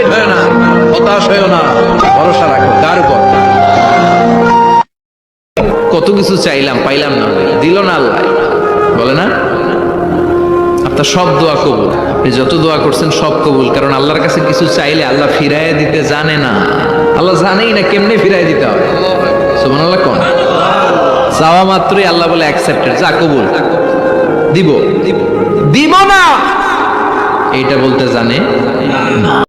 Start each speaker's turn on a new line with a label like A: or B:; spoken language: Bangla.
A: আপসেট হয়ো না, হতাশ হয়ো না, ভরসা রাখো কার উপর। কত কিছু চাইলাম, পাইলাম না, দিল না আল্লাহ। বলে না? আপনার সব দোয়া কবুল। আপনি যত দোয়া করছেন সব কবুল, কারণ আল্লাহর কাছে কিছু চাইলে আল্লাহ ফিরায় দিতে জানে না। আল্লাহ জানেই না কেমনে ফিরায় দিতে হবে। সুমান আল্লাহ কোন? চাওয়া মাত্রই আল্লাহ বলে অ্যাকসেপ্টেড যা কবুল। দিব। দিব না। এইটা বলতে জানে? না